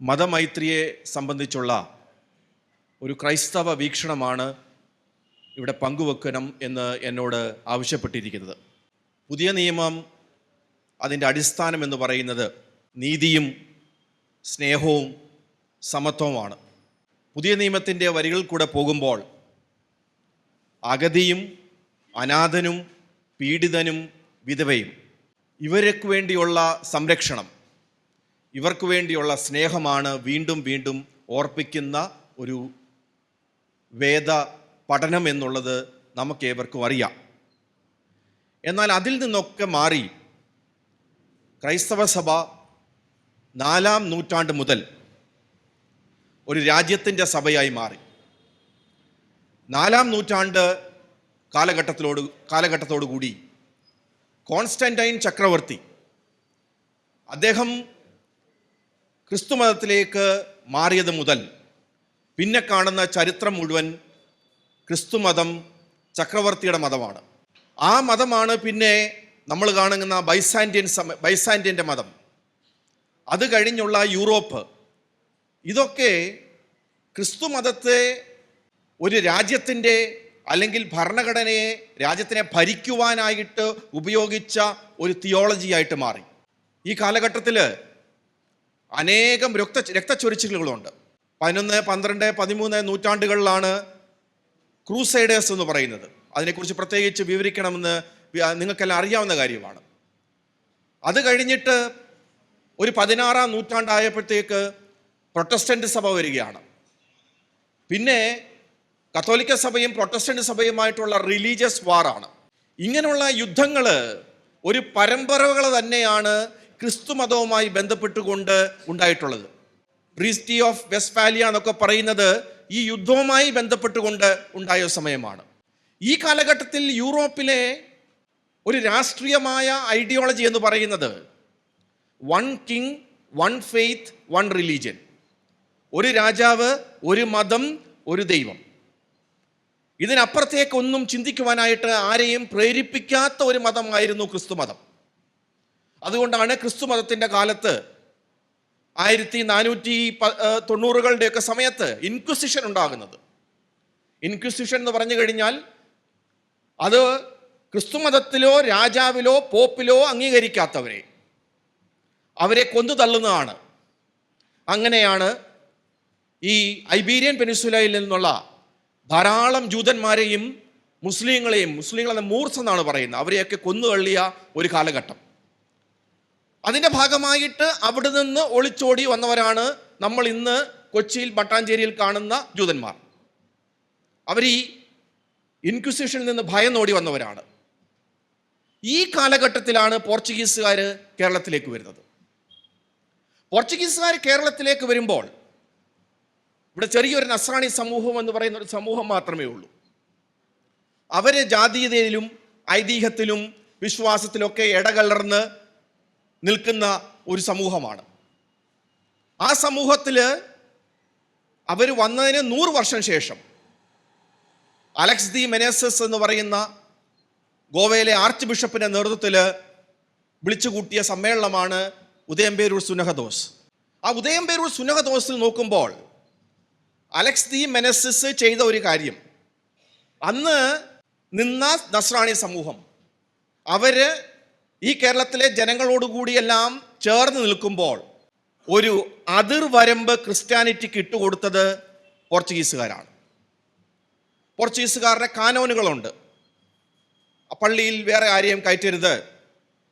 മതമൈത്രിയെ സംബന്ധിച്ചുള്ള ഒരു ക്രൈസ്തവ വീക്ഷണമാണ് ഇവിടെ പങ്കുവെക്കണം എന്ന് എന്നോട് ആവശ്യപ്പെട്ടിരിക്കുന്നത്. പുതിയ നിയമം അതിന്റെ അടിസ്ഥാനം എന്ന് പറയുന്നത് നീതിയും സ്നേഹവും സമത്വവുമാണ്. പുതിയ നിയമത്തിന്റെ വരികൾ കൂടെ പോകുമ്പോൾ അഗതിയും അനാഥനും പീഡിതനും വിധവയും ഇവർക്ക് വേണ്ടിയുള്ള സംരക്ഷണം ഇവർക്ക് വേണ്ടിയുള്ള സ്നേഹമാണ് വീണ്ടും വീണ്ടും ഓർപ്പിക്കുന്ന ഒരു വേദ പഠനം എന്നുള്ളത് നമുക്കേവർക്കും അറിയാം. എന്നാൽ അതിൽ നിന്നൊക്കെ മാറി ക്രൈസ്തവ സഭ നാലാം നൂറ്റാണ്ട് മുതൽ ഒരു രാജ്യത്തിന്റെ സഭയായി മാറി. നാലാം നൂറ്റാണ്ട് കാലഘട്ടത്തിലോട് കാലഘട്ടത്തോടു കൂടി കോൺസ്റ്റന്റൈൻ ചക്രവർത്തി അദ്ദേഹം ക്രിസ്തുമതത്തിലേക്ക് മാറിയത് മുതൽ പിന്നെ കാണുന്ന ചരിത്രം മുഴുവൻ ക്രിസ്തുമതം ചക്രവർത്തിയുടെ മതമാണ്. ആ മതമാണ് പിന്നെ നമ്മൾ കാണുന്ന ബൈസാൻഡിയൻ സമ ബൈസാൻഡിയന്റെ മതം. അത് കഴിഞ്ഞുള്ള യൂറോപ്പ്. ഇതൊക്കെ ക്രിസ്തു മതത്തെ ഒരു രാജ്യത്തിന്റെ അല്ലെങ്കിൽ ഭരണഘടനയെ രാജ്യത്തിനെ ഭരിക്കുവാനായിട്ട് ഉപയോഗിച്ച ഒരു തിയോളജിയായിട്ട് മാറി. ഈ കാലഘട്ടത്തിൽ അനേകം രക്ത രക്തച്ചൊരിച്ചിലുകളുണ്ട്. പതിനൊന്ന് പന്ത്രണ്ട് പതിമൂന്ന് നൂറ്റാണ്ടുകളിലാണ് ക്രൂസൈഡേഴ്സ് എന്ന് പറയുന്നത്. അതിനെക്കുറിച്ച് പ്രത്യേകിച്ച് വിവരിക്കണമെന്ന് നിങ്ങൾക്കെല്ലാം അറിയാവുന്ന കാര്യമാണ്. അത് കഴിഞ്ഞിട്ട് ഒരു പതിനാറാം നൂറ്റാണ്ടായപ്പോഴത്തേക്ക് പ്രൊട്ടസ്റ്റന്റ് സഭ വരികയാണ്. പിന്നെ കത്തോലിക്ക സഭയും പ്രൊട്ടസ്റ്റന്റ് സഭയുമായിട്ടുള്ള റിലീജിയസ് വാറാണ്. ഇങ്ങനെയുള്ള യുദ്ധങ്ങൾ ഒരു പരമ്പരകൾ തന്നെയാണ് ക്രിസ്തു മതവുമായി ബന്ധപ്പെട്ടുകൊണ്ട് ഉണ്ടായിട്ടുള്ളത്. പ്രീസ്റ്റി ഓഫ് വെസ്റ്റ്ഫാലിയ എന്നൊക്കെ പറയുന്നത് ഈ യുദ്ധവുമായി ബന്ധപ്പെട്ടുകൊണ്ട് ഉണ്ടായ സമയമാണ്. ഈ കാലഘട്ടത്തിൽ യൂറോപ്പിലെ ഒരു രാഷ്ട്രീയമായ ഐഡിയോളജി എന്ന് പറയുന്നത് one king one faith one religion. ഒരു രാജാവ് ഒരു മതം ഒരു ദൈവം. ഇതിനപ്പുറത്തേക്കൊന്നും ചിന്തിക്കുവാനായിട്ട് ആരെയും പ്രേരിപ്പിക്കാത്ത ഒരു മതമായിരുന്നു ക്രിസ്തു മതം അതുകൊണ്ടാണ് ക്രിസ്തു മതത്തിന്റെ കാലത്ത് ആയിരത്തി നാനൂറ്റി തൊണ്ണൂറുകളുടെയൊക്കെ സമയത്ത് ഇൻക്വിസിഷൻ ഉണ്ടാകുന്നത്. ഇൻക്വിസിഷൻ എന്ന് പറഞ്ഞു കഴിഞ്ഞാൽ അത് ക്രിസ്തുമതത്തിലോ രാജാവിലോ പോപ്പിലോ അംഗീകരിക്കാത്തവരെ. അവരെ കൊന്നു തള്ളുന്നതാണ്. അങ്ങനെയാണ് ഈ ഐബീരിയൻ പെനിസുലയിൽ നിന്നുള്ള ധാരാളം ജൂതന്മാരെയും മുസ്ലിങ്ങളെയും മുസ്ലിങ്ങളെന്ന മൂർസ് എന്നാണ് പറയുന്നത് അവരെയൊക്കെ കൊന്നു തള്ളിയ ഒരു കാലഘട്ടം. അതിന്റെ ഭാഗമായിട്ട് അവിടെ നിന്ന് ഒളിച്ചോടി വന്നവരാണ് നമ്മൾ ഇന്ന് കൊച്ചിയിൽ മട്ടാഞ്ചേരിയിൽ കാണുന്ന ജൂതന്മാർ. അവർ ഈ ഇൻക്വിസിഷനിൽ നിന്ന് ഭയം നോടി വന്നവരാണ്. ഈ കാലഘട്ടത്തിലാണ് പോർച്ചുഗീസുകാർ കേരളത്തിലേക്ക് വരുന്നത്. പോർച്ചുഗീസുകാർ കേരളത്തിലേക്ക് വരുമ്പോൾ ഇവിടെ ചെറിയൊരു നസ്രാണി സമൂഹം എന്ന് പറയുന്ന ഒരു സമൂഹം മാത്രമേ ഉള്ളൂ. അവരെ ജാതീയതയിലും ഐതിഹ്യത്തിലും വിശ്വാസത്തിലൊക്കെ ഇടകലർന്ന് നിൽക്കുന്ന ഒരു സമൂഹമാണ്. ആ സമൂഹത്തിൽ അവർ വന്നതിന് നൂറ് വർഷം ശേഷം അലക്സ് ദി മെനേസസ് എന്ന് പറയുന്ന ഗോവയിലെ ആർച്ച് ബിഷപ്പിന്റെ നേതൃത്വത്തിൽ വിളിച്ചുകൂട്ടിയ സമ്മേളനമാണ് ഉദയംപേരൂർ സുനഹദോസ് ആ ഉദയംപേരൂർ സുനഹദോസിൽ നോക്കുമ്പോൾ അലക്സ് ദി മെനസിസ് ചെയ്ത ഒരു കാര്യം. അന്ന് നിന്ന നസ്രാണി സമൂഹം അവർ ഈ കേരളത്തിലെ ജനങ്ങളോടുകൂടിയെല്ലാം ചേർന്ന് നിൽക്കുമ്പോൾ ഒരു അതിർവരമ്പ് ക്രിസ്ത്യാനിറ്റിക്ക് ഇട്ടുകൊടുത്തത് പോർച്ചുഗീസുകാരാണ്. പോർച്ചുഗീസുകാരുടെ കാനോനുകളുണ്ട്. പള്ളിയിൽ വേറെ ആരെയും കയറ്റരുത്.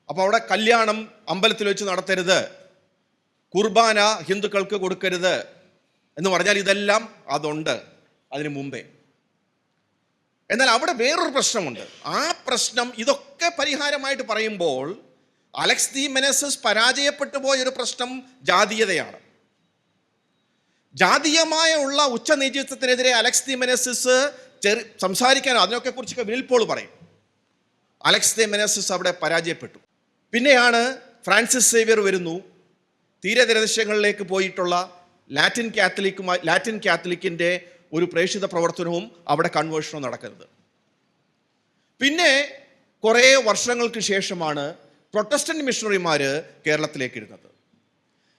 അപ്പോൾ അവിടെ കല്യാണം അമ്പലത്തിൽ വെച്ച് നടത്തരുത്. കുർബാന ഹിന്ദുക്കൾക്ക് കൊടുക്കരുത് എന്ന് പറഞ്ഞാൽ ഇതെല്ലാം അതുണ്ട്. അതിനു മുമ്പേ എന്നാൽ അവിടെ വേറൊരു പ്രശ്നമുണ്ട്. ആ പ്രശ്നം ഇതൊക്കെ പരിഹാരമായിട്ട് പറയുമ്പോൾ അലക്സ് ദി മെനസസ് പരാജയപ്പെട്ടു പോയൊരു പ്രശ്നം ജാതീയതയാണ്. ജാതീയമായ ഉള്ള ഉച്ചനീചിത്വത്തിനെതിരെ അലക്സ് ദി മെനസിസ് ചെറു സംസാരിക്കാനോ അതിനൊക്കെ കുറിച്ചൊക്കെ വിൽപ്പോൾ പറയും. അലക്സ് ദി മെനസിസ് അവിടെ പരാജയപ്പെട്ടു. പിന്നെയാണ് ഫ്രാൻസിസ് സേവിയർ വരുന്നു. തീരദേശങ്ങളിലേക്ക് പോയിട്ടുള്ള ലാറ്റിൻ കാത്തലിക്കുമായി ലാറ്റിൻ കാത്തലിക്കിന്റെ ഒരു പ്രേക്ഷിത പ്രവർത്തനവും അവിടെ കൺവേർഷനും നടക്കരുത്. പിന്നെ കുറേ വർഷങ്ങൾക്ക് ശേഷമാണ് പ്രൊട്ടസ്റ്റന്റ് മിഷണറിമാർ കേരളത്തിലേക്ക് ഇരുന്നത്.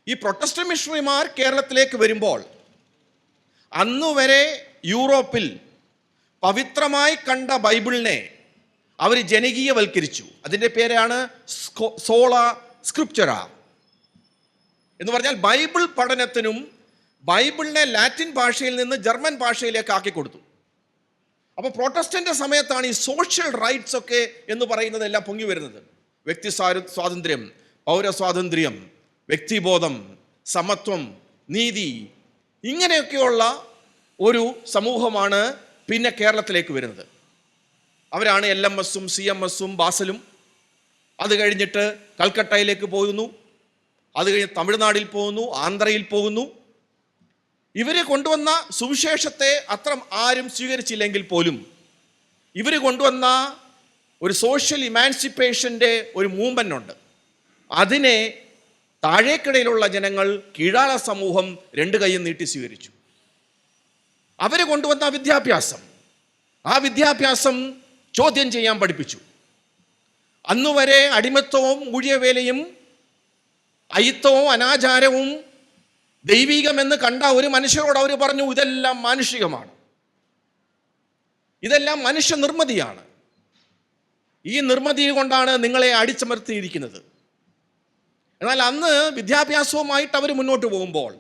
ഈ പ്രൊട്ടസ്റ്റന്റ് മിഷണറിമാർ കേരളത്തിലേക്ക് വരുമ്പോൾ അന്നുവരെ യൂറോപ്പിൽ പവിത്രമായി കണ്ട ബൈബിളിനെ അവർ ജനകീയവൽക്കരിച്ചു. അതിന്റെ പേരാണ് സോള സ്ക്രിപ്ചറ. എന്ന് പറഞ്ഞാൽ ബൈബിൾ പഠനത്തിനും ബൈബിളിനെ ലാറ്റിൻ ഭാഷയിൽ നിന്ന് ജർമ്മൻ ഭാഷയിലേക്ക് ആക്കി കൊടുത്തു. അപ്പോൾ പ്രൊട്ടസ്റ്റന്റ് സമയത്താണ് ഈ സോഷ്യൽ റൈറ്റ്സ് ഒക്കെ എന്ന് പറയുന്നതെല്ലാം പൊങ്ങി വരുന്നത്. വ്യക്തി സ്വാതന്ത്ര്യം പൗരസ്വാതന്ത്ര്യം വ്യക്തിബോധം സമത്വം നീതി ഇങ്ങനെയൊക്കെയുള്ള ഒരു സമൂഹമാണ് പിന്നെ കേരളത്തിലേക്ക് വരുന്നത്. അവരാണ് എൽ എം എസും സി എം എസും ബാസലും. അത് കഴിഞ്ഞിട്ട് കൽക്കട്ടയിലേക്ക് പോകുന്നു. അത് കഴിഞ്ഞ് തമിഴ്നാടിൽ പോകുന്നു ആന്ധ്രയിൽ പോകുന്നു. ഇവരെ കൊണ്ടുവന്ന സുവിശേഷത്തെ അത്ര ആരും സ്വീകരിച്ചില്ലെങ്കിൽ പോലും ഇവർ കൊണ്ടുവന്ന ഒരു സോഷ്യൽ ഇമാൻസിപ്പേഷന്റെ ഒരു മൂവ്മെന്റ് ഉണ്ട് അതിനെ താഴേക്കിടയിലുള്ള ജനങ്ങൾ കീഴാള സമൂഹം രണ്ട് കൈയും നീട്ടി സ്വീകരിച്ചു. അവർ കൊണ്ടുവന്ന വിദ്യാഭ്യാസം. ആ വിദ്യാഭ്യാസം ചോദ്യം ചെയ്യാൻ പഠിപ്പിച്ചു. അന്നുവരെ അടിമത്വവും ഊഴിയവേലയും അയിത്തവും അനാചാരവും ദൈവികമെന്ന് കണ്ട ഒരു മനുഷ്യരോട് അവർ പറഞ്ഞു ഇതെല്ലാം മാനുഷികമാണ്. ഇതെല്ലാം മനുഷ്യ നിർമ്മിതിയാണ്. ഈ നിർമ്മിതി കൊണ്ടാണ് നിങ്ങളെ അടിച്ചമർത്തിയിരിക്കുന്നത്. എന്നാൽ അന്ന് വിദ്യാഭ്യാസവുമായിട്ട് അവർ മുന്നോട്ട് പോകുമ്പോൾ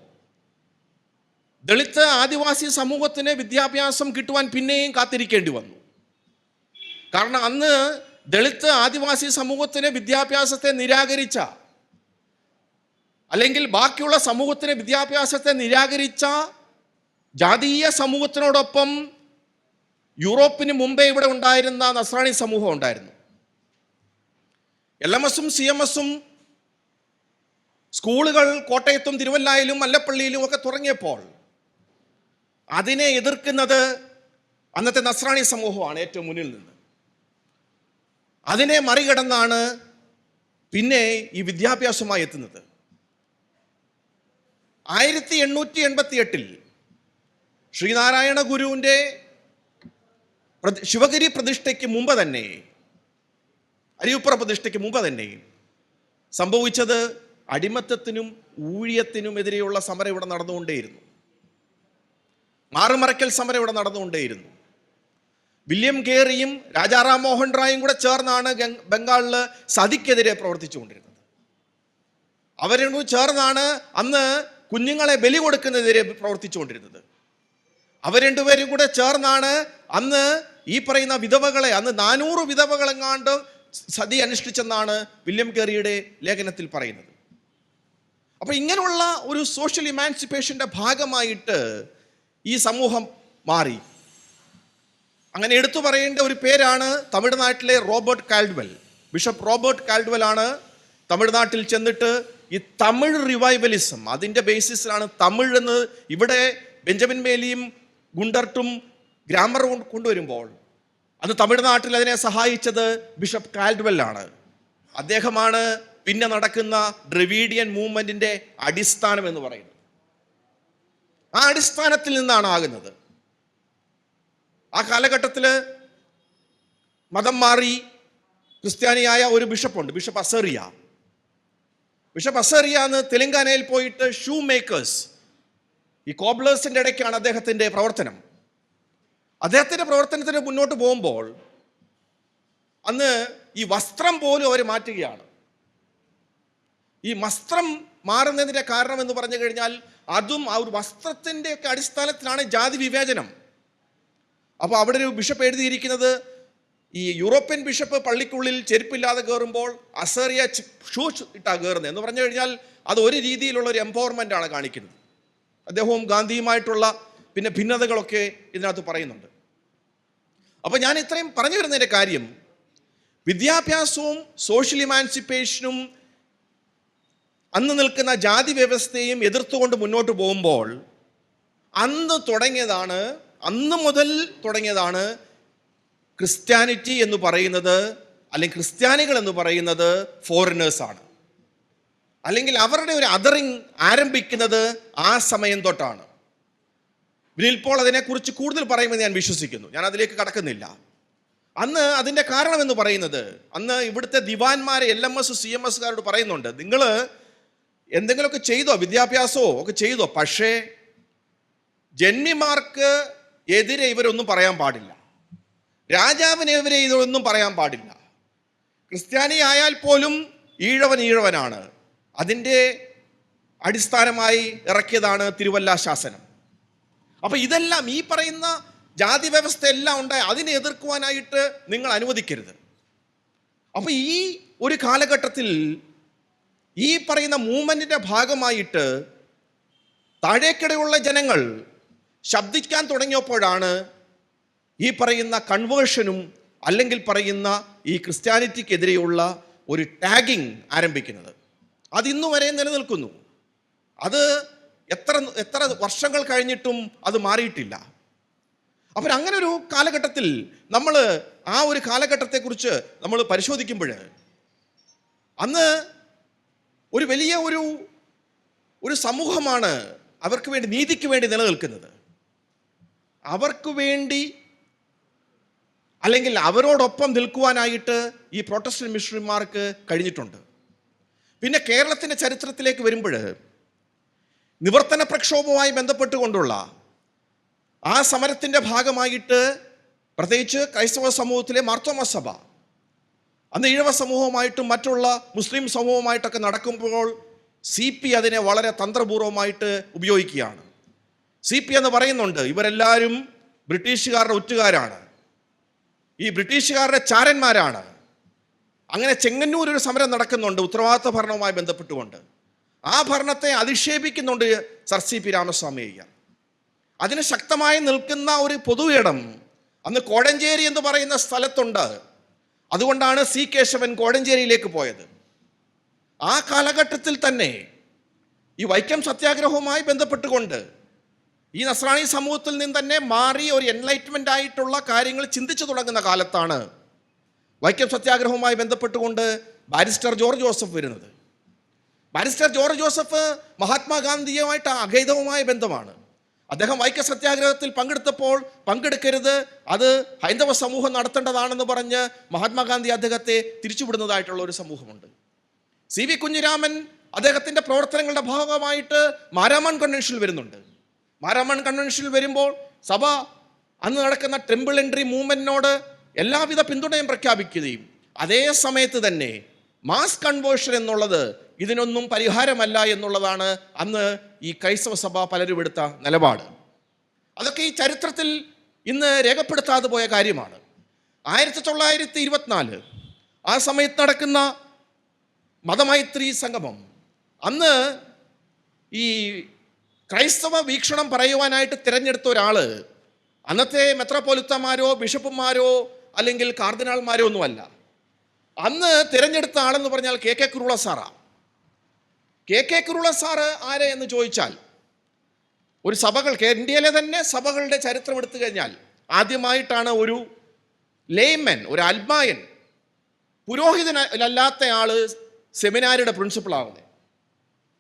ദളിത് ആദിവാസി സമൂഹത്തിന് വിദ്യാഭ്യാസം കിട്ടുവാൻ പിന്നെയും കാത്തിരിക്കേണ്ടി വന്നു. കാരണം അന്ന് ദളിത് ആദിവാസി സമൂഹത്തിന് വിദ്യാഭ്യാസത്തെ നിരാകരിച്ച അല്ലെങ്കിൽ ബാക്കിയുള്ള സമൂഹത്തിന് വിദ്യാഭ്യാസത്തെ നിരാകരിച്ച ജാതീയ സമൂഹത്തിനോടൊപ്പം യൂറോപ്പിന് മുമ്പേ ഇവിടെ ഉണ്ടായിരുന്ന നസ്രാണി സമൂഹം ഉണ്ടായിരുന്നു. എൽ എം എസും സി എം എസും സ്കൂളുകൾ കോട്ടയത്തും തിരുവല്ലായിലും മല്ലപ്പള്ളിയിലും ഒക്കെ തുടങ്ങിയപ്പോൾ അതിനെ എതിർക്കുന്നത് അന്നത്തെ നസ്രാണി സമൂഹമാണ് ഏറ്റവും മുന്നിൽ നിന്ന്. അതിനെ മറികടന്നാണ് പിന്നെ ഈ വിദ്യാഭ്യാസമായി എത്തുന്നത്. ആയിരത്തി എണ്ണൂറ്റി എൺപത്തി എട്ടിൽ ശ്രീനാരായണ ഗുരുവിന്റെ ശിവഗിരി പ്രതിഷ്ഠയ്ക്ക് മുമ്പ് തന്നെ അരിയുപ്പുറ പ്രതിഷ്ഠയ്ക്ക് മുമ്പ് തന്നെ സംഭവിച്ചത് അടിമത്തത്തിനും ഊഴിയത്തിനുമെതിരെയുള്ള സമരം ഇവിടെ നടന്നുകൊണ്ടേയിരുന്നു. മാറുമറയ്ക്കൽ സമരം ഇവിടെ നടന്നുകൊണ്ടേയിരുന്നു. വില്യം കേറിയും രാജാറാം മോഹൻ റായും കൂടെ ചേർന്നാണ് ബംഗാളിൽ സതിക്കെതിരെ പ്രവർത്തിച്ചുകൊണ്ടിരുന്നത്. അവരും കൂടി ചേർന്നാണ് അന്ന് കുഞ്ഞുങ്ങളെ ബലി കൊടുക്കുന്നതിനെതിരെ പ്രവർത്തിച്ചുകൊണ്ടിരുന്നത്. അവർ രണ്ടുപേരും കൂടെ ചേർന്നാണ് അന്ന് ഈ പറയുന്ന വിധവകളെ അന്ന് നാനൂറ് വിധവകളെങ്ങാണ്ട് സതി അനുഷ്ഠിച്ചെന്നാണ് വില്യം കേറിയുടെ ലേഖനത്തിൽ പറയുന്നത്. അപ്പൊ ഇങ്ങനെയുള്ള ഒരു സോഷ്യൽ ഇമാൻസിപ്പേഷന്റെ ഭാഗമായിട്ട് ഈ സമൂഹം മാറി. അങ്ങനെ എടുത്തു പറയേണ്ട ഒരു പേരാണ് തമിഴ്നാട്ടിലെ Robert Caldwell. Bishop Robert Caldwell ആണ് തമിഴ്നാട്ടിൽ ചെന്നിട്ട് ഈ തമിഴ് റിവൈവലിസം അതിന്റെ ബേസിസിലാണ് തമിഴ് എന്ന് ഇവിടെ ബെഞ്ചമിൻ മേലിയും ഗുണ്ടർട്ടും ഗ്രാമർ കൊണ്ടുവരുമ്പോൾ അന്ന് തമിഴ്നാട്ടിൽ അതിനെ സഹായിച്ചത് ബിഷപ്പ് കാൽഡ്വെൽ ആണ്. അദ്ദേഹമാണ് പിന്നെ നടക്കുന്ന ഡ്രവീഡിയൻ മൂവ്മെന്റിന്റെ അടിസ്ഥാനം എന്ന് പറയുന്നത്. ആ അടിസ്ഥാനത്തിൽ നിന്നാണ് ആകുന്നത്. ആ കാലഘട്ടത്തിൽ മതം മാറി ക്രിസ്ത്യാനിയായ ഒരു ബിഷപ്പുണ്ട് ബിഷപ്പ് അസറിയ. ബിഷപ്പ് അസറിയ എന്ന് തെലങ്കാനയിൽ പോയിട്ട് ഷൂ മേക്കേഴ്സ് ഈ കോബ്ലേഴ്സിന്റെ ഇടയ്ക്കാണ് അദ്ദേഹത്തിന്റെ പ്രവർത്തനം. അദ്ദേഹത്തിന്റെ പ്രവർത്തനത്തിന് മുന്നോട്ട് പോകുമ്പോൾ അന്ന് ഈ വസ്ത്രം പോലും അവർ മാറ്റുകയാണ്. ഈ വസ്ത്രം മാറുന്നതിന്റെ കാരണം എന്ന് പറഞ്ഞു കഴിഞ്ഞാൽ അതും ആ ഒരു വസ്ത്രത്തിന്റെ ഒക്കെ അടിസ്ഥാനത്തിലാണ് ജാതി വിവേചനം. അപ്പോൾ അവിടെ ഒരു ബിഷപ്പ് എഴുതിയിരിക്കുന്നത് ഈ യൂറോപ്യൻ ബിഷപ്പ് പള്ളിക്കുള്ളിൽ ചെരുപ്പില്ലാതെ കയറുമ്പോൾ അസേറിയ ഷൂസ് ഇട്ടാണ് കയറുന്നത് എന്ന് പറഞ്ഞു കഴിഞ്ഞാൽ അത് ഒരു രീതിയിലുള്ള ഒരു എംപവർമെന്റ് ആണ് കാണിക്കുന്നത്. അദ്ദേഹവും ഗാന്ധിയുമായിട്ടുള്ള പിന്നെ ഭിന്നതകളൊക്കെ ഇതിനകത്ത് പറയുന്നുണ്ട്. അപ്പോൾ ഞാൻ ഇത്രയും പറഞ്ഞു വരുന്നതിന്റെ കാര്യം വിദ്യാഭ്യാസവും സോഷ്യൽ ഇമാൻസിപ്പേഷനും അന്ന് നിൽക്കുന്ന ജാതി വ്യവസ്ഥയും എതിർത്തുകൊണ്ട് മുന്നോട്ട് പോകുമ്പോൾ അന്ന് തുടങ്ങിയതാണ് അന്ന് മുതൽ തുടങ്ങിയതാണ് ക്രിസ്ത്യാനിറ്റി എന്ന് പറയുന്നത് അല്ലെങ്കിൽ ക്രിസ്ത്യാനികൾ എന്ന് പറയുന്നത് ഫോറിനേഴ്സാണ് അല്ലെങ്കിൽ അവരുടെ ഒരു അതറിങ് ആരംഭിക്കുന്നത് ആ സമയം തൊട്ടാണ്. വിനിൽ പോൾ അതിനെക്കുറിച്ച് കൂടുതൽ പറയുമെന്ന് ഞാൻ വിശ്വസിക്കുന്നു. ഞാൻ അതിലേക്ക് കടക്കുന്നില്ല. അന്ന് അതിന്റെ കാരണം എന്ന് പറയുന്നത് അന്ന് ഇവിടുത്തെ ദിവാൻമാരെ L M S C M എസ്കാരോട് പറയുന്നുണ്ട് നിങ്ങൾ എന്തെങ്കിലുമൊക്കെ ചെയ്തോ വിദ്യാഭ്യാസമോ ഒക്കെ ചെയ്തോ പക്ഷേ ജന്മിമാർക്ക് എതിരെ ഇവരൊന്നും പറയാൻ പാടില്ല. രാജാവിനെതിരെ ഇതൊന്നും പറയാൻ പാടില്ല. ക്രിസ്ത്യാനി ആയാൽ പോലും ഈഴവൻ ഈഴവനാണ്. അതിന്റെ അടിസ്ഥാനമായി ഇറക്കിയതാണ് തിരുവല്ല ശാസനം. അപ്പോൾ ഇതെല്ലാം ഈ പറയുന്ന ജാതി വ്യവസ്ഥ എല്ലാം ഉണ്ടായി അതിനെ എതിർക്കുവാനായിട്ട് നിങ്ങൾ അനുവദിക്കരുത്. അപ്പോൾ ഈ ഒരു കാലഘട്ടത്തിൽ ഈ പറയുന്ന മൂവ്മെന്റിന്റെ ഭാഗമായിട്ട് താഴേക്കിടയുള്ള ജനങ്ങൾ ശബ്ദിക്കാൻ തുടങ്ങിയപ്പോഴാണ് ഈ പറയുന്ന കൺവേർഷനും അല്ലെങ്കിൽ പറയുന്ന ഈ ക്രിസ്ത്യാനിറ്റിക്കെതിരെയുള്ള ഒരു ടാഗിങ് ആരംഭിക്കുന്നത്. അതിന്നു വരെ നിലനിൽക്കുന്നു. അത് എത്ര എത്ര വർഷങ്ങൾ കഴിഞ്ഞിട്ടും അത് മാറിയിട്ടില്ല. അപ്പോൾ അങ്ങനെ ഒരു കാലഘട്ടത്തിൽ നമ്മൾ ആ ഒരു കാലഘട്ടത്തെക്കുറിച്ച് നമ്മൾ പരിശോധിക്കുമ്പോൾ അന്ന് ഒരു വലിയ ഒരു ഒരു സമൂഹമാണ് അവർക്ക് വേണ്ടി നീതിക്ക് വേണ്ടി നിലനിൽക്കുന്നത്. അവർക്ക് വേണ്ടി അല്ലെങ്കിൽ അവരോടൊപ്പം നിൽക്കുവാനായിട്ട് ഈ പ്രൊട്ടസ്റ്റന്റ് മിഷണറിമാർക്ക് കഴിഞ്ഞിട്ടുണ്ട്. പിന്നെ കേരളത്തിന്റെ ചരിത്രത്തിലേക്ക് വരുമ്പോൾ നിവർത്തന പ്രക്ഷോഭവുമായി ബന്ധപ്പെട്ടുകൊണ്ടുള്ള ആ സമരത്തിന്റെ ഭാഗമായിട്ട് പ്രത്യേകിച്ച് ക്രൈസ്തവ സമൂഹത്തിലെ മാർത്തോമ സഭ അന്ന് ഈഴവ സമൂഹവുമായിട്ടും മറ്റുള്ള മുസ്ലിം സമൂഹവുമായിട്ടൊക്കെ നടക്കുമ്പോൾ സി പി അതിനെ വളരെ തന്ത്രപൂർവമായിട്ട് ഉപയോഗിക്കുകയാണ്. സി പി എന്ന് പറയുന്നുണ്ട് ഇവരെല്ലാവരും ബ്രിട്ടീഷുകാരുടെ ഒറ്റുകാരാണ്. ഈ ബ്രിട്ടീഷുകാരുടെ ചാരന്മാരാണ്. അങ്ങനെ ചെങ്ങന്നൂർ ഒരു സമരം നടക്കുന്നുണ്ട് ഉത്തരവാദിത്വ ഭരണവുമായി ബന്ധപ്പെട്ടുകൊണ്ട്. ആ ഭരണത്തെ അധിക്ഷേപിക്കുന്നുണ്ട് sir C P Ramaswami Iyer. അതിന് ശക്തമായി നിൽക്കുന്ന ഒരു പൊതു ഇടം അന്ന് കോടഞ്ചേരി എന്ന് പറയുന്ന സ്ഥലത്തുണ്ട്. അതുകൊണ്ടാണ് സി കേശവൻ കോടഞ്ചേരിയിലേക്ക് പോയത്. ആ കാലഘട്ടത്തിൽ തന്നെ ഈ വൈക്കം സത്യാഗ്രഹവുമായി ബന്ധപ്പെട്ടുകൊണ്ട് ഈ നസ്രാണി സമൂഹത്തിൽ നിന്ന് തന്നെ മാറി ഒരു എൻലൈറ്റ്മെന്റ് ആയിട്ടുള്ള കാര്യങ്ങൾ ചിന്തിച്ചു തുടങ്ങുന്ന കാലത്താണ് വൈക്കം സത്യാഗ്രഹവുമായി ബന്ധപ്പെട്ടുകൊണ്ട് ബാരിസ്റ്റർ ജോർജ് ജോസഫ് വരുന്നത്. ബാരിസ്റ്റർ ജോർജ് ജോസഫ് മഹാത്മാഗാന്ധിയുമായിട്ട് അഖൈതവുമായ ബന്ധമാണ്. അദ്ദേഹം വൈക്കം സത്യാഗ്രഹത്തിൽ പങ്കെടുത്തപ്പോൾ പങ്കെടുക്കരുത് അത് ഹൈന്ദവ സമൂഹം നടത്തേണ്ടതാണെന്ന് പറഞ്ഞ് മഹാത്മാഗാന്ധി അദ്ദേഹത്തെ തിരിച്ചുവിടുന്നതായിട്ടുള്ള ഒരു സമൂഹമുണ്ട്. സി വി കുഞ്ഞിരാമൻ അദ്ദേഹത്തിന്റെ പ്രവർത്തനങ്ങളുടെ ഭാഗമായിട്ട് മാരാമൺ കൺവെൻഷനിൽ വരുന്നുണ്ട്. മാരാമൺ കൺവെൻഷനിൽ വരുമ്പോൾ സഭ അന്ന് നടക്കുന്ന ടെമ്പിൾ എൻട്രി മൂവ്മെന്റിനോട് എല്ലാവിധ പിന്തുണയും പ്രഖ്യാപിക്കുകയും അതേ സമയത്ത് തന്നെ മാസ് കൺവേർഷൻ എന്നുള്ളത് ഇതിനൊന്നും പരിഹാരമല്ല എന്നുള്ളതാണ് അന്ന് ഈ ക്രൈസ്തവ സഭ പലരും എടുത്ത നിലപാട്. അതൊക്കെ ഈ ചരിത്രത്തിൽ ഇന്ന് രേഖപ്പെടുത്താതെ പോയ കാര്യമാണ്. ആയിരത്തി തൊള്ളായിരത്തി ഇരുപത്തിനാല് ആ സമയത്ത് നടക്കുന്ന മതമൈത്രി സംഗമം അന്ന് ഈ ക്രൈസ്തവ വീക്ഷണം പറയുവാനായിട്ട് തിരഞ്ഞെടുത്ത ഒരാൾ അന്നത്തെ മെത്രോപൊലിത്തമാരോ ബിഷപ്പുമാരോ അല്ലെങ്കിൽ കാർദിനാൾമാരോ ഒന്നുമല്ല. അന്ന് തിരഞ്ഞെടുത്ത ആളെന്ന് പറഞ്ഞാൽ കെ കെ കുരുള സാറാ കെ കെ കുരുള സാറ് ആരെ എന്ന് ചോദിച്ചാൽ ഒരു സഭകൾ ഇന്ത്യയിലെ തന്നെ സഭകളുടെ ചരിത്രം എടുത്തു കഴിഞ്ഞാൽ ആദ്യമായിട്ടാണ് ഒരു ലേമൻ ഒരു അൽമായൻ പുരോഹിതനല്ലാത്ത ആൾ സെമിനാരിയുടെ പ്രിൻസിപ്പളാവുന്നത്.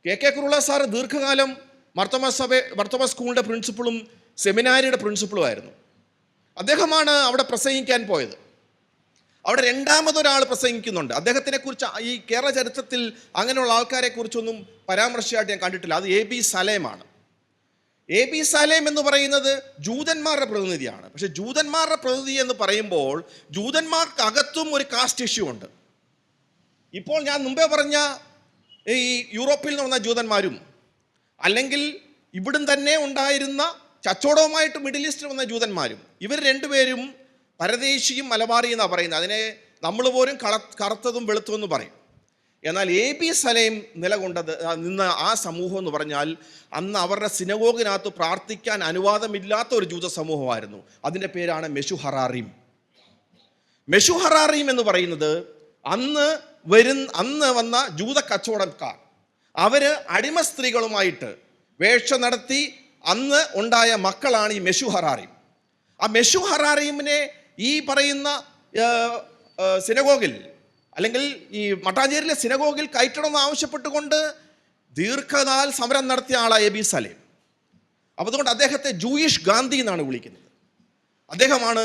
കെ കെ കുരുള സാറ് ദീർഘകാലം മർത്തമ സഭ മർത്തമ സ്കൂളിന്റെ പ്രിൻസിപ്പളും സെമിനാരിയുടെ പ്രിൻസിപ്പളുമായിരുന്നു. അദ്ദേഹമാണ് അവിടെ പ്രസംഗിക്കാൻ പോയത്. അവിടെ രണ്ടാമതൊരാൾ പ്രസംഗിക്കുന്നുണ്ട്. അദ്ദേഹത്തിനെക്കുറിച്ച് ഈ കേരള ചരിത്രത്തിൽ അങ്ങനെയുള്ള ആൾക്കാരെ കുറിച്ചൊന്നും പരാമർശമായിട്ട് ഞാൻ കണ്ടിട്ടില്ല. അത് എ ബി സലേമാണ്. എ ബി സലേം എന്ന് പറയുന്നത് ജൂതന്മാരുടെ പ്രതിനിധിയാണ്. പക്ഷേ ജൂതന്മാരുടെ പ്രതിനിധി എന്ന് പറയുമ്പോൾ ജൂതന്മാർക്കകത്തും ഒരു കാസ്റ്റ് ഇഷ്യൂ ഉണ്ട്. ഇപ്പോൾ ഞാൻ മുമ്പേ പറഞ്ഞ ഈ യൂറോപ്പിൽ നിന്ന് വന്ന ജൂതന്മാരും അല്ലെങ്കിൽ ഇവിടം തന്നെ ഉണ്ടായിരുന്ന കച്ചവടവുമായിട്ട് മിഡിൽ ഈസ്റ്റിൽ വന്ന ജൂതന്മാരും ഇവർ രണ്ടുപേരും പരദേശിയും മലബാറി എന്നാണ് പറയുന്നത്. അതിനെ നമ്മൾ പോലും കള കറുത്തതും വെളുത്തതും എന്ന് പറയും. എന്നാൽ എ ബി സലേം നിലകൊണ്ടത് നിന്ന ആ സമൂഹം എന്ന് പറഞ്ഞാൽ അന്ന് അവരുടെ സിനഗോഗിനകത്ത് പ്രാർത്ഥിക്കാൻ അനുവാദമില്ലാത്ത ഒരു ജൂത സമൂഹമായിരുന്നു. അതിന്റെ പേരാണ് മെഷു ഹറാറീം മെഷു ഹറാറീം എന്ന് പറയുന്നത് അന്ന് വരുന്ന അന്ന് വന്ന ജൂത കച്ചവടക്കാർ അവർ അടിമ സ്ത്രീകളുമായിട്ട് വേഴ്ച നടത്തി അന്ന് ഉണ്ടായ മക്കളാണ് ഈ മെഷു ഹറാറിം. ആ മെഷു ഹറാറിമിനെ ഈ പറയുന്ന സിനഗോഗിൽ അല്ലെങ്കിൽ ഈ മട്ടാഞ്ചേരിയിലെ സിനഗോഗിൽ കയറ്റണമെന്ന് ആവശ്യപ്പെട്ടുകൊണ്ട് ദീർഘനാൾ സമരം നടത്തിയ ആളാണ് എ ബി സലേം. അപ്പോൾ അതുകൊണ്ട് അദ്ദേഹത്തെ ജൂയിഷ് ഗാന്ധി എന്നാണ് വിളിക്കുന്നത്. അദ്ദേഹമാണ്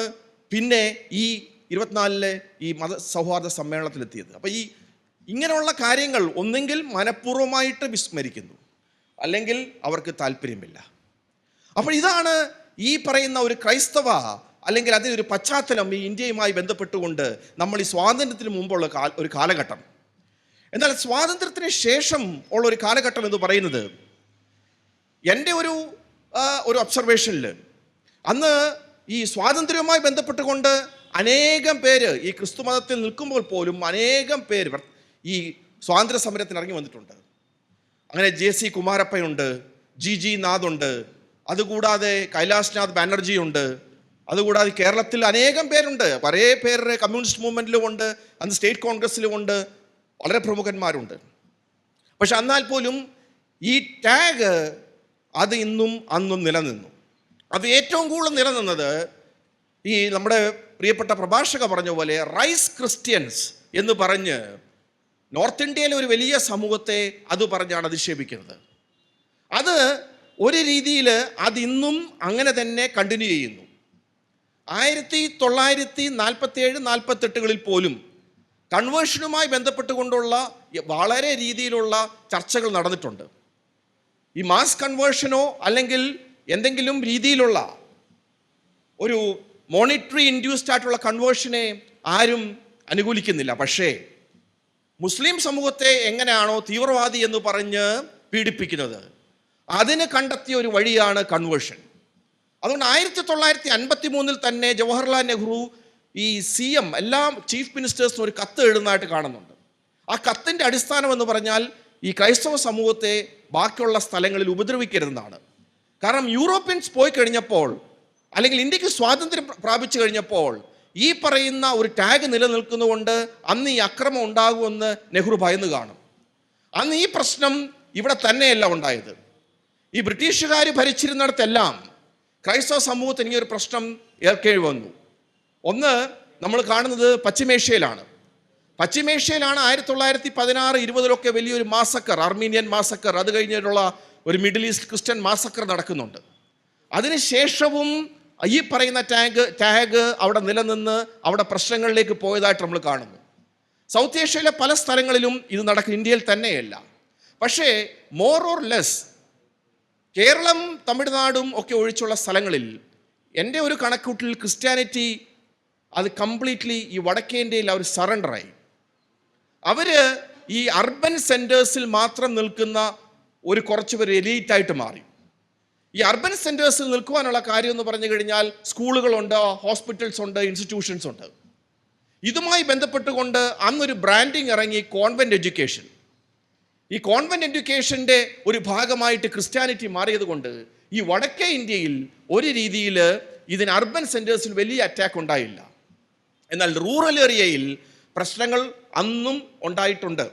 പിന്നെ ഈ ഇരുപത്തിനാലിലെ ഈ മത സൗഹാർദ്ദ സമ്മേളനത്തിലെത്തിയത്. അപ്പോൾ ഈ ഇങ്ങനെയുള്ള കാര്യങ്ങൾ ഒന്നെങ്കിൽ മനഃപൂർവമായിട്ട് വിസ്മരിക്കുന്നു അല്ലെങ്കിൽ അവർക്ക് താല്പര്യമില്ല. അപ്പോൾ ഇതാണ് ഈ പറയുന്ന ഒരു ക്രൈസ്തവ അല്ലെങ്കിൽ അതിനൊരു പശ്ചാത്തലം ഈ ഇന്ത്യയുമായി ബന്ധപ്പെട്ടുകൊണ്ട് നമ്മൾ ഈ സ്വാതന്ത്ര്യത്തിന് മുമ്പുള്ള ഒരു കാലഘട്ടം. എന്നാൽ സ്വാതന്ത്ര്യത്തിന് ശേഷം ഉള്ള ഒരു കാലഘട്ടം എന്ന് പറയുന്നത് എന്റെ ഒരു ഒരു ഒബ്സർവേഷനിൽ അന്ന് ഈ സ്വാതന്ത്ര്യവുമായി ബന്ധപ്പെട്ടുകൊണ്ട് അനേകം പേര് ഈ ക്രിസ്തു മതത്തിൽ നിൽക്കുമ്പോൾ പോലും അനേകം പേര് ഈ സ്വാതന്ത്ര്യ സമരത്തിന് ഇറങ്ങി വന്നിട്ടുണ്ട്. അങ്ങനെ ജെ സി കുമാരപ്പയുണ്ട് ജി ജി നാഥ് ഉണ്ട് അതുകൂടാതെ കൈലാസ്നാഥ് ബാനർജി ഉണ്ട് അതുകൂടാതെ കേരളത്തിൽ അനേകം പേരുണ്ട്. കുറേ പേര് കമ്മ്യൂണിസ്റ്റ് മൂവ്മെന്റിലും ഉണ്ട് അന്ന് സ്റ്റേറ്റ് കോൺഗ്രസ്സിലും ഉണ്ട് വളരെ പ്രമുഖന്മാരുണ്ട്. പക്ഷെ എന്നാൽ പോലും ഈ ടാഗ് അത് ഇന്നും അന്നും നിലനിന്നു. അത് ഏറ്റവും കൂടുതൽ നിലനിന്നത് ഈ നമ്മുടെ പ്രിയപ്പെട്ട പ്രഭാഷക പറഞ്ഞ പോലെ റൈസ് ക്രിസ്ത്യൻസ് എന്ന് പറഞ്ഞ് നോർത്ത് ഇന്ത്യയിലെ ഒരു വലിയ സമൂഹത്തെ അത് പറഞ്ഞാണ് അധിക്ഷേപിക്കുന്നത്. അത് ഒരു രീതിയിൽ അതിന്നും അങ്ങനെ തന്നെ കണ്ടിന്യൂ ചെയ്യുന്നു. ആയിരത്തി തൊള്ളായിരത്തി നാൽപ്പത്തി ഏഴ് നാൽപ്പത്തെട്ടുകളിൽ പോലും കൺവേർഷനുമായി ബന്ധപ്പെട്ടുകൊണ്ടുള്ള വളരെ രീതിയിലുള്ള ചർച്ചകൾ നടന്നിട്ടുണ്ട്. ഈ മാസ് കൺവേർഷനോ അല്ലെങ്കിൽ എന്തെങ്കിലും രീതിയിലുള്ള ഒരു മോണിറ്ററി ഇൻഡ്യൂസ്ഡ് ആയിട്ടുള്ള കൺവേർഷനെ ആരും അനുകൂലിക്കുന്നില്ല. പക്ഷേ മുസ്ലിം സമൂഹത്തെ എങ്ങനെയാണോ തീവ്രവാദി എന്ന് പറഞ്ഞ് പീഡിപ്പിക്കുന്നത്? അതിന് കണ്ടെത്തിയ ഒരു വഴിയാണ് കൺവേർഷൻ അതുകൊണ്ട് ആയിരത്തി തൊള്ളായിരത്തി അൻപത്തി മൂന്നിൽ തന്നെ ജവഹർലാൽ നെഹ്റു ഈ സി എം എല്ലാ ചീഫ് മിനിസ്റ്റേഴ്സിനും ഒരു കത്ത് എഴുതുന്നതായിട്ട് കാണുന്നുണ്ട്. ആ കത്തിന്റെ അടിസ്ഥാനം എന്ന് പറഞ്ഞാൽ ഈ ക്രൈസ്തവ സമൂഹത്തെ ബാക്കിയുള്ള സ്ഥലങ്ങളിൽ ഉപദ്രവിക്കരുതെന്നാണ്. കാരണം യൂറോപ്യൻസ് പോയി കഴിഞ്ഞപ്പോൾ അല്ലെങ്കിൽ ഇന്ത്യയ്ക്ക് സ്വാതന്ത്ര്യം പ്രാപിച്ചു കഴിഞ്ഞപ്പോൾ ഈ പറയുന്ന ഒരു ടാഗ് നിലനിൽക്കുന്നതുകൊണ്ട് അന്ന് ഈ അക്രമം ഉണ്ടാകുമെന്ന് നെഹ്റു ഭയന്ന് കാണും. അന്ന് ഈ പ്രശ്നം ഇവിടെ തന്നെയല്ല ഉണ്ടായത്. ഈ ബ്രിട്ടീഷുകാർ ഭരിച്ചിരുന്നിടത്തെല്ലാം ക്രൈസ്തവ സമൂഹത്തിന് ഈ ഒരു പ്രശ്നം ഏൽക്കേണ്ടി വന്നു. ഒന്ന് നമ്മൾ കാണുന്നത് പശ്ചിമേഷ്യയിലാണ്. പശ്ചിമേഷ്യയിലാണ് ആയിരത്തി തൊള്ളായിരത്തി പതിനാറ് ഇരുപതിലൊക്കെ വലിയൊരു മാസക്കർ അർമീനിയൻ മാസക്കർ അത് കഴിഞ്ഞിട്ടുള്ള ഒരു മിഡിൽ ഈസ്റ്റ് ക്രിസ്ത്യൻ മാസക്കർ നടക്കുന്നുണ്ട്. അതിനുശേഷവും ഈ പറയുന്ന ടാഗ് ടാഗ് അവിടെ നിലനിന്ന് അവിടെ പ്രശ്നങ്ങളിലേക്ക് പോയതായിട്ട് നമ്മൾ കാണുന്നു. സൗത്ത് ഏഷ്യയിലെ പല സ്ഥലങ്ങളിലും ഇത് നടക്കുന്നു ഇന്ത്യയിൽ തന്നെയല്ല. പക്ഷേ മോർ ഓർ ലെസ് കേരളം തമിഴ്നാടും ഒക്കെ ഒഴിച്ചുള്ള സ്ഥലങ്ങളിൽ എന്റെ ഒരു കണക്കൂട്ടിൽ ക്രിസ്ത്യാനിറ്റി അത് കംപ്ലീറ്റ്ലി ഈ വടക്കേ ഇന്ത്യയിൽ അവർ സറണ്ടറായി. അവർ ഈ അർബൻ സെന്റേഴ്സിൽ മാത്രം നിൽക്കുന്ന ഒരു കുറച്ച് പേര് എലീറ്റായിട്ട് മാറി. ഈ അർബൻ സെന്റേഴ്സിൽ നിൽക്കുവാനുള്ള കാര്യം എന്ന് പറഞ്ഞു കഴിഞ്ഞാൽ സ്കൂളുകളുണ്ട് ഹോസ്പിറ്റൽസ് ഉണ്ട് ഇൻസ്റ്റിറ്റ്യൂഷൻസ് ഉണ്ട്. ഇതുമായി ബന്ധപ്പെട്ടുകൊണ്ട് അന്നൊരു ബ്രാൻഡിങ് ഇറങ്ങി കോൺവെന്റ് എഡ്യൂക്കേഷൻ. ഈ കോൺവെന്റ് എഡ്യൂക്കേഷന്റെ ഒരു ഭാഗമായിട്ട് ക്രിസ്ത്യാനിറ്റി മാറിയതുകൊണ്ട് ഈ വടക്കേ ഇന്ത്യയിൽ ഒരു രീതിയിൽ ഇതിന് അർബൻ സെന്റേഴ്സിൽ വലിയ അറ്റാക്ക് ഉണ്ടായില്ല. എന്നാൽ റൂറൽ ഏരിയയിൽ പ്രശ്നങ്ങൾ അന്നും ഉണ്ടായിട്ടുണ്ട്.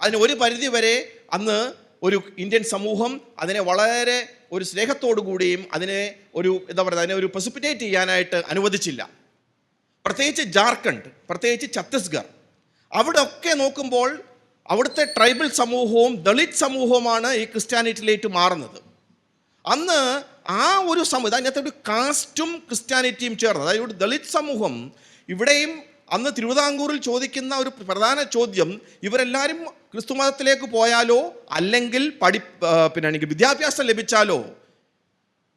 അതിന് ഒരു പരിധി വരെ അന്ന് ഒരു ഇന്ത്യൻ സമൂഹം അതിനെ വളരെ ഒരു സ്നേഹത്തോടു കൂടിയും അതിനെ ഒരു എന്താ പറയുക അതിനെ ഒരു പ്രസിപ്പിറ്റേറ്റ് ചെയ്യാനായിട്ട് അനുവദിച്ചില്ല. പ്രത്യേകിച്ച് ജാർഖണ്ഡ് പ്രത്യേകിച്ച് ഛത്തീസ്ഗഡ്. അവിടെ ഒക്കെ നോക്കുമ്പോൾ അവിടുത്തെ ട്രൈബൽ സമൂഹവും ദളിത് സമൂഹവുമാണ് ഈ ക്രിസ്ത്യാനിറ്റിയിലേക്ക് മാറുന്നത്. അന്ന് ആ ഒരു സമൂഹം അതിനകത്ത് ഒരു കാസ്റ്റും ക്രിസ്ത്യാനിറ്റിയും ചേർന്നത്. അതായത് ദളിത് സമൂഹം ഇവിടെയും അന്ന് തിരുവിതാംകൂറിൽ ചോദിക്കുന്ന ഒരു പ്രധാന ചോദ്യം ഇവരെല്ലാവരും ക്രിസ്തു മതത്തിലേക്ക് പോയാലോ? അല്ലെങ്കിൽ പഠി പിന്നെ എനിക്ക് വിദ്യാഭ്യാസം ലഭിച്ചാലോ?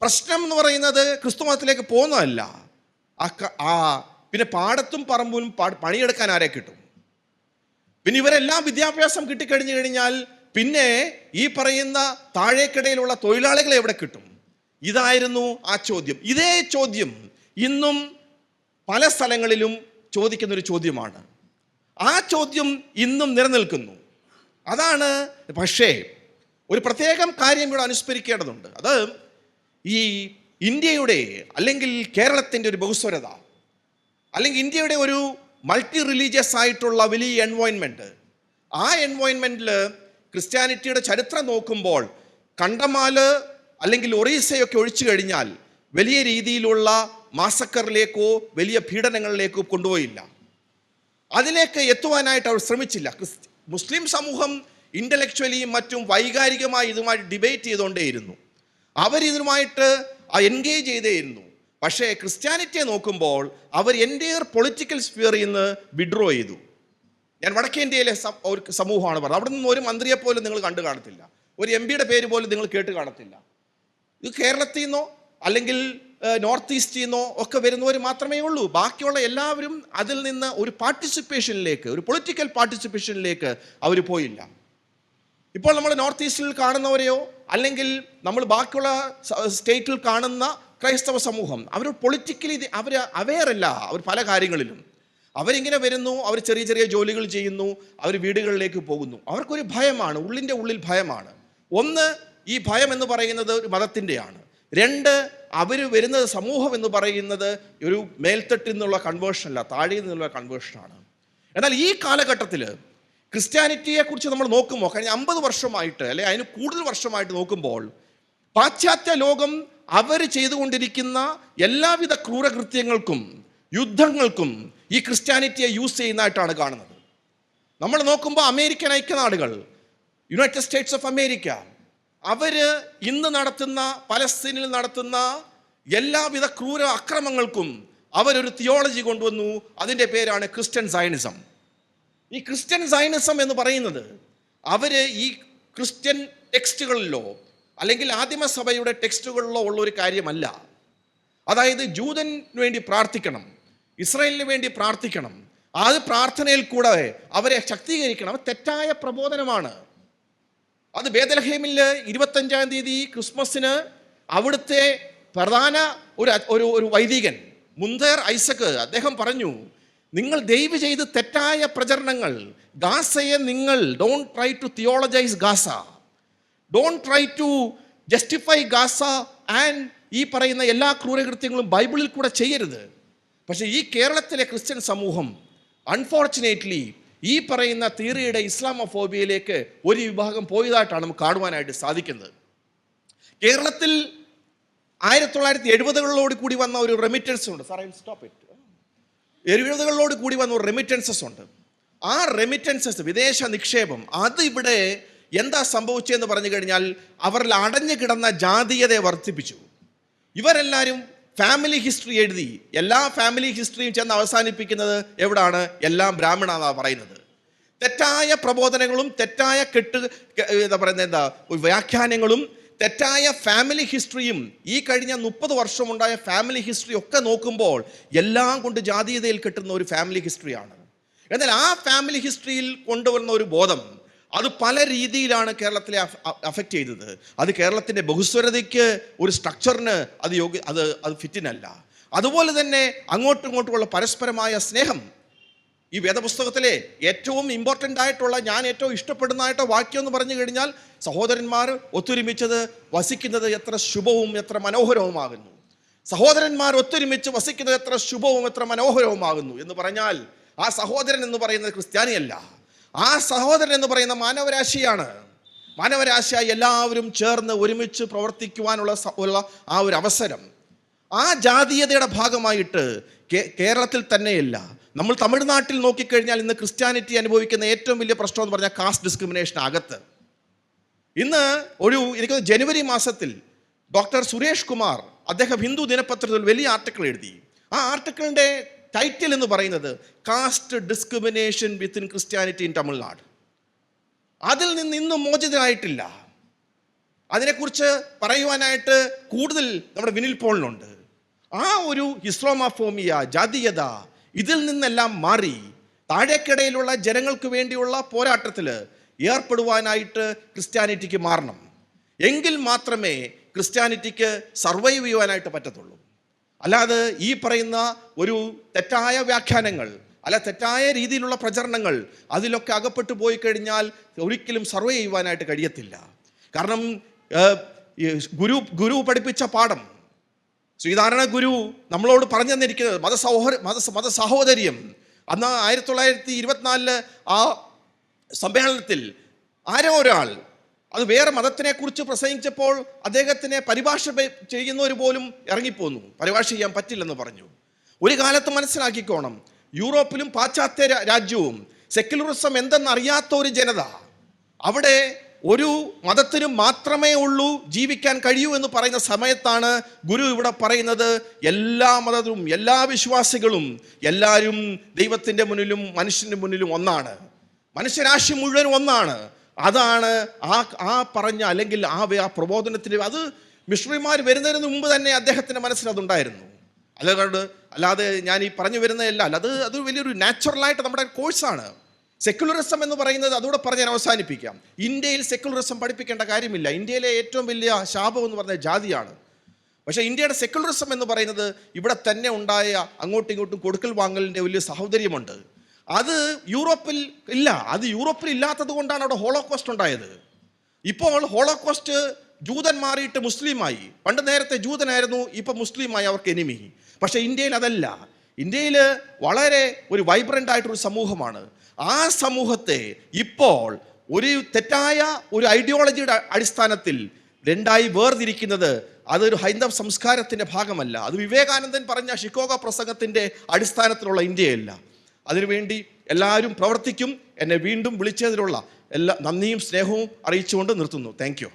പ്രശ്നം എന്ന് പറയുന്നത് ക്രിസ്തു മതത്തിലേക്ക് പോകുന്നതല്ല. ആ പിന്നെ പാടത്തും പറമ്പും പണിയെടുക്കാൻ ആരെ കിട്ടും? പിന്നെ ഇവരെല്ലാം വിദ്യാഭ്യാസം കിട്ടിക്കഴിഞ്ഞു കഴിഞ്ഞാൽ പിന്നെ ഈ പറയുന്ന താഴേക്കിടയിലുള്ള തൊഴിലാളികളെ എവിടെ കിട്ടും? ഇതായിരുന്നു ആ ചോദ്യം. ഇതേ ചോദ്യം ഇന്നും പല സ്ഥലങ്ങളിലും ചോദിക്കുന്ന ഒരു ചോദ്യമാണ്. ആ ചോദ്യം ഇന്നും നിലനിൽക്കുന്നു. അതാണ് പക്ഷേ ഒരു പ്രത്യേകം കാര്യം ഇവിടെ അനുസ്മരിക്കേണ്ടതുണ്ട്. അത് ഈ ഇന്ത്യയുടെ അല്ലെങ്കിൽ കേരളത്തിന്റെ ഒരു ബഹുസ്വരത അല്ലെങ്കിൽ ഇന്ത്യയുടെ ഒരു മൾട്ടി റിലീജിയസ് ആയിട്ടുള്ള വലിയ എൻവോയിൻമെന്റ് ആ എൻവോയിൻമെന്റിൽ ക്രിസ്ത്യാനിറ്റിയുടെ ചരിത്രം നോക്കുമ്പോൾ കണ്ടമാൽ അല്ലെങ്കിൽ ഒറീസയൊക്കെ ഒഴിച്ചു കഴിഞ്ഞാൽ വലിയ രീതിയിലുള്ള മാസക്കറിലേക്കോ വലിയ പീഡനങ്ങളിലേക്കോ കൊണ്ടുപോയില്ല. അതിലേക്ക് എത്തുവാനായിട്ട് അവർ ശ്രമിച്ചില്ല. ക്രിസ്ത്യ മുസ്ലിം സമൂഹം ഇന്റലക്ച്വലിയും മറ്റും വൈകാരികമായി ഇതുമായി ഡിബേറ്റ് ചെയ്തുകൊണ്ടേയിരുന്നു. അവരിതുമായിട്ട് എൻഗേജ് ചെയ്തേയിരുന്നു. പക്ഷേ ക്രിസ്ത്യാനിറ്റിയെ നോക്കുമ്പോൾ അവർ എന്റെ പൊളിറ്റിക്കൽ സ്ഫിയറിൽ നിന്ന് വിഡ്രോ ചെയ്തു. ഞാൻ വടക്കേ ഇന്ത്യയിലെ ഒരു സമൂഹമാണ് പറഞ്ഞത്. അവിടെ നിന്ന് ഒരു മന്ത്രിയെ പോലും നിങ്ങൾ കണ്ടു കാണത്തില്ല. ഒരു എം പിയുടെ പേര് പോലും നിങ്ങൾ കേട്ട് കാണത്തില്ല. ഇത് കേരളത്തിൽ നിന്നോ അല്ലെങ്കിൽ നോർത്ത് ഈസ്റ്റിൽ നിന്നോ ഒക്കെ വരുന്നവർ മാത്രമേ ഉള്ളൂ. ബാക്കിയുള്ള എല്ലാവരും അതിൽ നിന്ന് ഒരു പാർട്ടിസിപ്പേഷനിലേക്ക് ഒരു പൊളിറ്റിക്കൽ പാർട്ടിസിപ്പേഷനിലേക്ക് അവർ പോയില്ല. ഇപ്പോൾ നമ്മൾ നോർത്ത് ഈസ്റ്റിൽ കാണുന്നവരെയോ അല്ലെങ്കിൽ നമ്മൾ ബാക്കിയുള്ള സ്റ്റേറ്റിൽ കാണുന്ന ക്രൈസ്തവ സമൂഹം അവർ പൊളിറ്റിക്കലി അവർ അവെയറല്ല അവർ പല കാര്യങ്ങളിലും. അവരിങ്ങനെ വരുന്നു അവർ ചെറിയ ചെറിയ ജോലികൾ ചെയ്യുന്നു അവർ വീടുകളിലേക്ക് പോകുന്നു. അവർക്കൊരു ഭയമാണ് ഉള്ളിന്റെ ഉള്ളിൽ ഭയമാണ്. ഒന്ന് ഈ ഭയം എന്ന് പറയുന്നത് ഒരു മതത്തിന്റെയാണ്. രണ്ട് അവർ വരുന്നത് സമൂഹം എന്ന് പറയുന്നത് ഒരു മേൽത്തട്ടിൽ നിന്നുള്ള കൺവേർഷനല്ല താഴെ നിന്നുള്ള കൺവേർഷനാണ് എന്നാൽ ഈ കാലഘട്ടത്തിൽ ക്രിസ്ത്യാനിറ്റിയെക്കുറിച്ച് നമ്മൾ നോക്കുമ്പോൾ കഴിഞ്ഞ അമ്പത് വർഷമായിട്ട് അല്ലെ അതിന് കൂടുതൽ വർഷമായിട്ട് നോക്കുമ്പോൾ പാശ്ചാത്യ ലോകം അവർ ചെയ്തുകൊണ്ടിരിക്കുന്ന എല്ലാവിധ ക്രൂരകൃത്യങ്ങൾക്കും യുദ്ധങ്ങൾക്കും ഈ ക്രിസ്ത്യാനിറ്റിയെ യൂസ് ചെയ്യുന്നതായിട്ടാണ് കാണുന്നത്. നമ്മൾ നോക്കുമ്പോൾ അമേരിക്കൻ ഐക്യനാടുകൾ യുണൈറ്റഡ് സ്റ്റേറ്റ്സ് ഓഫ് അമേരിക്ക അവർ ഇന്ന് നടത്തുന്ന പലസ്തീനിൽ നടത്തുന്ന എല്ലാവിധ ക്രൂര അക്രമങ്ങൾക്കും അവരൊരു തിയോളജി കൊണ്ടുവന്നു. അതിന്റെ പേരാണ് ക്രിസ്ത്യൻ സയനിസം ഈ ക്രിസ്ത്യൻ സയനിസം എന്ന് പറയുന്നത് അവർ ഈ ക്രിസ്ത്യൻ ടെക്സ്റ്റുകളിലോ അല്ലെങ്കിൽ ആദിമസഭയുടെ ടെക്സ്റ്റുകളിലോ ഉള്ള ഒരു കാര്യമല്ല. അതായത് ജൂതന് വേണ്ടി പ്രാർത്ഥിക്കണം ഇസ്രായേലിന് വേണ്ടി പ്രാർത്ഥിക്കണം. ആ പ്രാർത്ഥനയിൽ കൂടെ അവരെ ശക്തീകരിക്കണം. തെറ്റായ പ്രബോധനമാണ്. അത് ബേദലഹേമിൽ ഇരുപത്തഞ്ചാം തീയതി ക്രിസ്മസിന് അവിടുത്തെ പ്രധാന ഒരു ഒരു ഒരു വൈദികൻ മുന്തേർ ഐസക്ക് അദ്ദേഹം പറഞ്ഞു നിങ്ങൾ ദയവ് ചെയ്ത് തെറ്റായ പ്രചരണങ്ങൾ ഗാസയെ നിങ്ങൾ don't try to theologize Gaza. Don't try to justify Gaza and ഈ പറയുന്ന എല്ലാ ക്രൂരകൃത്യങ്ങളും ബൈബിളിൽ കൂടെ ചെയ്യരുത്. പക്ഷേ ഈ കേരളത്തിലെ ക്രിസ്ത്യൻ സമൂഹം അൺഫോർച്ചുനേറ്റ്ലി ഈ പറയുന്ന തീറിയുടെ ഇസ്ലാമോഫോബിയയിലേക്ക് ഒരു വിഭാഗം പോയതായിട്ടാണ് നമുക്ക് കാണുവാനായിട്ട് സാധിക്കുന്നത്. കേരളത്തിൽ ആയിരത്തി തൊള്ളായിരത്തി എഴുപതുകളിലോട് കൂടി വന്ന ഒരു റെമിറ്റൻസ് ഉണ്ട്. സാർ ഐ സ്റ്റോപ്പ് ഇറ്റ് എഴുപതുകളിലോട് കൂടി വന്ന ഒരു റെമിറ്റൻസസ് ഉണ്ട്. ആ റെമിറ്റൻസസ് വിദേശ നിക്ഷേപം അത് ഇവിടെ എന്താ സംഭവിച്ചതെന്ന് പറഞ്ഞു കഴിഞ്ഞാൽ അവരിൽ അടഞ്ഞു കിടന്ന ജാതീയതയെ വർദ്ധിപ്പിച്ചു. ഇവരെല്ലാവരും ഫാമിലി ഹിസ്റ്ററി എഴുതി. എല്ലാ ഫാമിലി ഹിസ്റ്ററിയും ചെന്ന് അവസാനിപ്പിക്കുന്നത് എവിടാണ്? എല്ലാം ബ്രാഹ്മണ പറയുന്നത്. തെറ്റായ പ്രബോധനങ്ങളും തെറ്റായ കെട്ട് എന്താ പറയുന്നത് എന്താ വ്യാഖ്യാനങ്ങളും തെറ്റായ ഫാമിലി ഹിസ്റ്ററിയും ഈ കഴിഞ്ഞ മുപ്പത് വർഷമുണ്ടായ ഫാമിലി ഹിസ്റ്ററി ഒക്കെ നോക്കുമ്പോൾ എല്ലാം കൊണ്ട് ജാതീയതയിൽ കിട്ടുന്ന ഒരു ഫാമിലി ഹിസ്റ്ററിയാണ് എന്നാൽ ആ ഫാമിലി ഹിസ്റ്ററിയിൽ കൊണ്ടുവരുന്ന ഒരു ബോധം അത് പല രീതിയിലാണ് കേരളത്തിലെ അഫക്റ്റ് ചെയ്തത്. അത് കേരളത്തിന്റെ ബഹുസ്വരതയ്ക്ക് ഒരു സ്ട്രക്ചറിന് അത് യോഗ്യ അത് അത് ഫിറ്റിനല്ല അതുപോലെ തന്നെ അങ്ങോട്ടും ഇങ്ങോട്ടുമുള്ള പരസ്പരമായ സ്നേഹം. ഈ വേദപുസ്തകത്തിലെ ഏറ്റവും ഇമ്പോർട്ടന്റ് ആയിട്ടുള്ള ഞാൻ ഏറ്റവും ഇഷ്ടപ്പെടുന്നതായിട്ട് വാക്യം എന്ന് പറഞ്ഞു കഴിഞ്ഞാൽ സഹോദരന്മാർ ഒത്തൊരുമിച്ചത് വസിക്കുന്നത് എത്ര ശുഭവും എത്ര മനോഹരവുമാകുന്നു. സഹോദരന്മാർ ഒത്തൊരുമിച്ച് വസിക്കുന്നത് എത്ര ശുഭവും എത്ര മനോഹരവുമാകുന്നു എന്ന് പറഞ്ഞാൽ ആ സഹോദരൻ എന്ന് പറയുന്നത് ക്രിസ്ത്യാനിയല്ല. ആ സഹോദരൻ എന്ന് പറയുന്ന മാനവരാശിയാണ്. മാനവരാശിയായി എല്ലാവരും ചേർന്ന് ഒരുമിച്ച് പ്രവർത്തിക്കുവാനുള്ള ഉള്ള ആ ഒരു അവസരം. ആ ജാതീയതയുടെ ഭാഗമായിട്ട് കേരളത്തിൽ തന്നെയല്ല നമ്മൾ തമിഴ്നാട്ടിൽ നോക്കിക്കഴിഞ്ഞാൽ ഇന്ന് ക്രിസ്ത്യാനിറ്റി അനുഭവിക്കുന്ന ഏറ്റവും വലിയ പ്രശ്നം എന്ന് പറഞ്ഞാൽ കാസ്റ്റ് ഡിസ്ക്രിമിനേഷൻ അകത്ത്. ഇന്ന് ഒരു എനിക്ക് ജനുവരി മാസത്തിൽ ഡോക്ടർ സുരേഷ് കുമാർ അദ്ദേഹം ഹിന്ദു ദിനപത്രത്തിൽ വലിയ ആർട്ടിക്കിൾ എഴുതി. ആ ആർട്ടിക്കിളിന്റെ ടൈറ്റിൽ എന്ന് പറയുന്നത് caste discrimination within Christianity in Tamil Nadu അതിൽ നിന്ന് ഇന്നും മോചിതനായിട്ടില്ല അതിനെക്കുറിച്ച് പറയുവാനായിട്ട് കൂടുതൽ നമ്മുടെ വിനിൽ പോളിനുണ്ട് ആ ഒരു ഇസ്ലോമാഫോമിയ ജാതീയത ഇതിൽ നിന്നെല്ലാം മാറി താഴേക്കിടയിലുള്ള ജനങ്ങൾക്ക് വേണ്ടിയുള്ള പോരാട്ടത്തിൽ ഏർപ്പെടുവാനായിട്ട് ക്രിസ്ത്യാനിറ്റിക്ക് മാറണം. എങ്കിൽ മാത്രമേ ക്രിസ്ത്യാനിറ്റിക്ക് സർവൈവ് ചെയ്യുവാനായിട്ട് പറ്റത്തുള്ളൂ. അല്ലാതെ ഈ പറയുന്ന ഒരു തെറ്റായ വ്യാഖ്യാനങ്ങൾ അല്ല തെറ്റായ രീതിയിലുള്ള പ്രചരണങ്ങൾ അതിലൊക്കെ അകപ്പെട്ടു പോയി കഴിഞ്ഞാൽ ഒരിക്കലും സർവേ ചെയ്യുവാനായിട്ട് കഴിയത്തില്ല. കാരണം ഗുരു ഗുരു പഠിപ്പിച്ച പാഠം ശ്രീധാരണ ഗുരു നമ്മളോട് പറഞ്ഞു തന്നിരിക്കുന്നത് മതസൗഹ മത സഹോദര്യം. അന്ന് ആയിരത്തി തൊള്ളായിരത്തി ഇരുപത്തിനാലിൽ ആ സമ്മേളനത്തിൽ ആരോ ഒരാൾ അത് വേറെ മതത്തിനെക്കുറിച്ച് പ്രസംഗിച്ചപ്പോൾ അദ്ദേഹത്തിനെ പരിഭാഷ ചെയ്യുന്നവർ പോലും ഇറങ്ങിപ്പോന്നു. പരിഭാഷ ചെയ്യാൻ പറ്റില്ലെന്ന് പറഞ്ഞു. ഒരു കാലത്ത് മനസ്സിലാക്കിക്കോണം. യൂറോപ്പിലും പാശ്ചാത്യ രാജ്യവും സെക്യുലറിസം എന്തെന്നറിയാത്ത ഒരു ജനത അവിടെ ഒരു മതത്തിന് മാത്രമേ ഉള്ളൂ ജീവിക്കാൻ കഴിയൂ എന്ന് പറയുന്ന സമയത്താണ് ഗുരു ഇവിടെ പറയുന്നത് എല്ലാ മതവും എല്ലാ വിശ്വാസികളും എല്ലാവരും ദൈവത്തിന്റെ മുന്നിലും മനുഷ്യന്റെ മുന്നിലും ഒന്നാണ്. മനുഷ്യരാശി മുഴുവൻ ഒന്നാണ്. അതാണ് ആ ആ പറഞ്ഞ അല്ലെങ്കിൽ ആ ആ പ്രബോധനത്തിന് അത് മിഷണറിമാർ വരുന്നതിന് മുമ്പ് തന്നെ അദ്ദേഹത്തിന്റെ മനസ്സിൽ അതുണ്ടായിരുന്നു. അല്ലാതെ അല്ലാതെ ഞാൻ ഈ പറഞ്ഞു വരുന്നതല്ല. അല്ല അത് അത് വലിയൊരു നാച്ചുറലായിട്ട് നമ്മുടെ കോഴ്സാണ്. സെക്യുലറിസം എന്ന് പറയുന്നത് അതുകൂടെ പറഞ്ഞ് ഞാൻ അവസാനിപ്പിക്കാം. ഇന്ത്യയിൽ സെക്യുലറിസം പഠിപ്പിക്കേണ്ട കാര്യമില്ല. ഇന്ത്യയിലെ ഏറ്റവും വലിയ ശാപം എന്ന് പറഞ്ഞ ജാതിയാണ്. പക്ഷേ ഇന്ത്യയുടെ സെക്യുലറിസം എന്ന് പറയുന്നത് ഇവിടെ തന്നെ ഉണ്ടായ അങ്ങോട്ടും ഇങ്ങോട്ടും കൊടുക്കൽ വാങ്ങലിന്റെ വലിയ സഹോദര്യമുണ്ട്. അത് യൂറോപ്പിൽ ഇല്ല. അത് യൂറോപ്പിൽ ഇല്ലാത്തത് കൊണ്ടാണ് അവിടെ ഹോളോകോസ്റ്റ് ഉണ്ടായത്. ഇപ്പോൾ ഹോളോകോസ്റ്റ് ജൂതൻ മാറിയിട്ട് മുസ്ലിമായി. പണ്ട് നേരത്തെ ജൂതനായിരുന്നു ഇപ്പം മുസ്ലിമായി അവർക്ക് എനിമി. പക്ഷേ ഇന്ത്യയിൽ അതല്ല. ഇന്ത്യയിൽ വളരെ ഒരു വൈബ്രന്റ് ആയിട്ടൊരു സമൂഹമാണ്. ആ സമൂഹത്തെ ഇപ്പോൾ ഒരു തെറ്റായ ഒരു ഐഡിയോളജിയുടെ അടിസ്ഥാനത്തിൽ രണ്ടായി വേർതിരിക്കുന്നത് അതൊരു ഹൈന്ദവ സംസ്കാരത്തിന്റെ ഭാഗമല്ല. അത് വിവേകാനന്ദൻ പറഞ്ഞ ഷിക്കോഗ പ്രസംഗത്തിന്റെ അടിസ്ഥാനത്തിലുള്ള ഇന്ത്യയല്ല. അതിനുവേണ്ടി എല്ലാവരും പ്രവർത്തിക്കും. എന്നെ വീണ്ടും വിളിച്ചതിലുള്ള എല്ലാ നന്ദിയും സ്നേഹവും അറിയിച്ചുകൊണ്ട് നിർത്തുന്നു. താങ്ക്